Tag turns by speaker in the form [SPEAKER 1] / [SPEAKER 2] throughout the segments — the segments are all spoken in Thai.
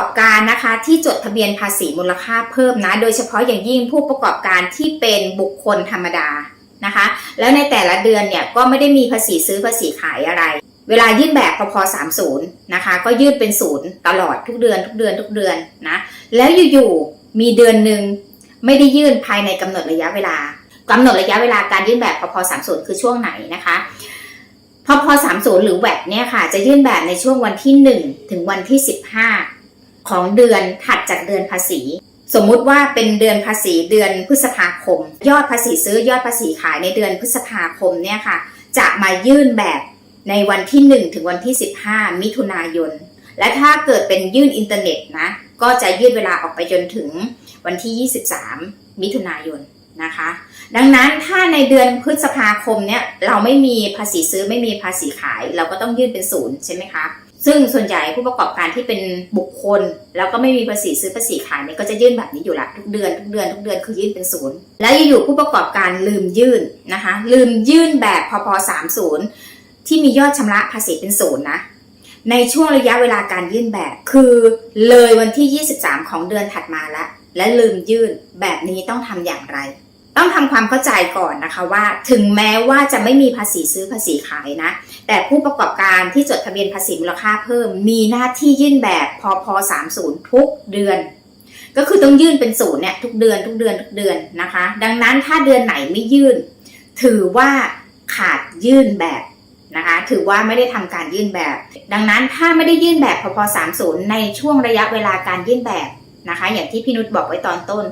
[SPEAKER 1] อบการนะคะที่จดทะเบียนภาษีมูลค่าเพิ่มนะ โดยเฉพาะอย่างยิ่งผู้ประกอบการที่เป็นบุคคลธรรมดานะคะ แล้วในแต่ละเดือนเนี่ยก็ไม่ได้มีภาษีซื้อภาษีขายอะไร เวลายื่นแบบพพ30นะคะก็ยื่นเป็นศูนย์ตลอดทุกเดือนทุกเดือนทุกเดือนนะ แล้วอยู่ๆมีเดือนหนึ่งไม่ได้ยื่นภายในกำหนดระยะเวลากำหนดระยะเวลาการยื่นแบบพพ30คือช่วงไหนนะคะพพ30หรือแวดเนี่ยค่ะจะยื่นแบบในช่วงวันที่ 1 ถึงวันที่ 15 ของเดือนถัดจากเดือนภาษี สมมุติว่าเป็นเดือนภาษีเดือนพฤษภาคม ยอดภาษีซื้อยอดภาษีขายในเดือนพฤษภาคมเนี่ยค่ะ จะมายื่นแบบในวันที่ 1 ถึงวันที่ 15 มิถุนายน และถ้าเกิดเป็นยื่นอินเทอร์เน็ตนะ ก็จะยืดเวลาออกไปจนถึงวันที่ 23 มิถุนายนนะคะ ดังนั้นถ้าในเดือนพฤษภาคมเนี่ยเราไม่มีภาษีซื้อไม่มีภาษีขาย เราก็ต้องยื่นเป็นศูนย์ใช่ไหมคะ ซึ่งส่วนใหญ่ผู้ประกอบการที่เป็นบุคคล แล้วก็ไม่มีภาษีซื้อภาษีขายเนี่ยก็จะยื่นแบบนี้อยู่ละทุกเดือนทุกเดือนทุกเดือนคือยื่นเป็นศูนย์แล้วอยู่ๆผู้ประกอบการลืมยื่นนะคะ ลืมยื่นแบบพพ30ที่มียอดชำระภาษีเป็นศูนย์นะในช่วงระยะเวลาการยื่นแบบคือเลยวันที่ 23 ของเดือนถัดมาล้วและลืมยื่นแบบนี้ต้องทำอย่างไร ต้องทำความเข้าใจก่อนนะคะว่า ถึงแม้ว่าจะไม่มีภาษีซื้อภาษีขายนะ แต่ผู้ประกอบการที่จดทะเบียนภาษีมูลค่าเพิ่ม มีหน้าที่ยื่นแบบพพ30ทุกเดือน ก็คือต้องยื่นเป็นศูนย์เนี่ยทุกเดือนทุกเดือนทุกเดือนนะคะ ดังนั้นถ้าเดือนไหนไม่ยื่น ถือว่าขาดยื่นแบบนะคะถือว่าไม่ได้ทำการยื่นแบบ ดังนั้นถ้าไม่ได้ยื่นแบบพพ30ในช่วงระยะเวลาการยื่นแบบนะคะ อย่างที่พี่นุชบอกไว้ตอนต้น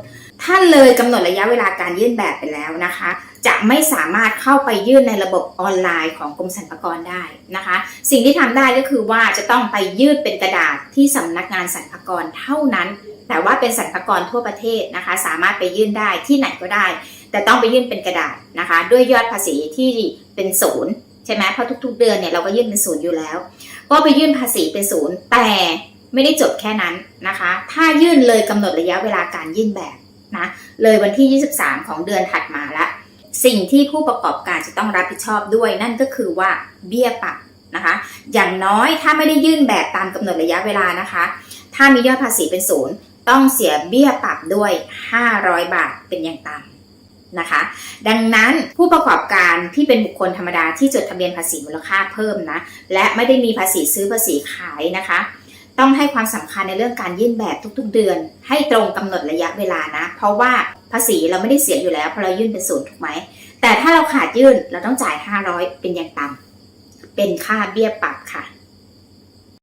[SPEAKER 1] ถ้าเลยกำหนดระยะเวลาการยื่นแบบไปแล้วนะคะ จะไม่สามารถเข้าไปยื่นในระบบออนไลน์ของกรมสรรพากรได้นะคะ สิ่งที่ทำได้ก็คือว่าจะต้องไปยื่นเป็นกระดาษที่สำนักงานสรรพากรเท่านั้น แต่ว่าเป็นสรรพากรทั่วประเทศนะคะ สามารถไปยื่นได้ที่ไหนก็ได้ แต่ต้องไปยื่นเป็นกระดาษนะคะ ด้วยยอดภาษีที่เป็นศูนย์ใช่ไหมเพราะทุก ๆ เดือนเนี่ยเราก็ยื่นเป็นศูนย์อยู่แล้ว ก็ไปยื่นภาษีเป็นศูนย์แต่ไม่ได้จบแค่นั้นนะคะ ถ้ายื่นเลยกำหนดระยะเวลาการยื่นแบบ นะเลยวันที่ 23 ของเดือนถัดมาละ สิ่งที่ผู้ประกอบการจะต้องรับผิดชอบด้วยนั่นก็คือว่าเบี้ยปรับนะคะ อย่างน้อยถ้าไม่ได้ยื่นแบบตามกำหนดระยะเวลานะคะ ถ้ามียอดภาษีเป็นศูนย์ต้องเสียเบี้ยปรับด้วย 500 บาทเป็นอย่างต่ำนะคะ ดังนั้นผู้ประกอบการที่เป็นบุคคลธรรมดาที่จดทะเบียนภาษีมูลค่าเพิ่มนะ และไม่ได้มีภาษีซื้อภาษีขายนะคะ ต้องให้ความสำคัญในเรื่องการยื่นแบบทุก ๆ เดือน ให้ตรงกำหนดระยะเวลานะ เพราะว่าภาษีเราไม่ได้เสียอยู่แล้วเพราะเรายื่นเป็นศูนย์ถูกไหมแต่ถ้าเราขาดยื่นเราต้องจ่าย 500 เป็นอย่างต่ำเป็นค่าเบี้ยปรับค่ะ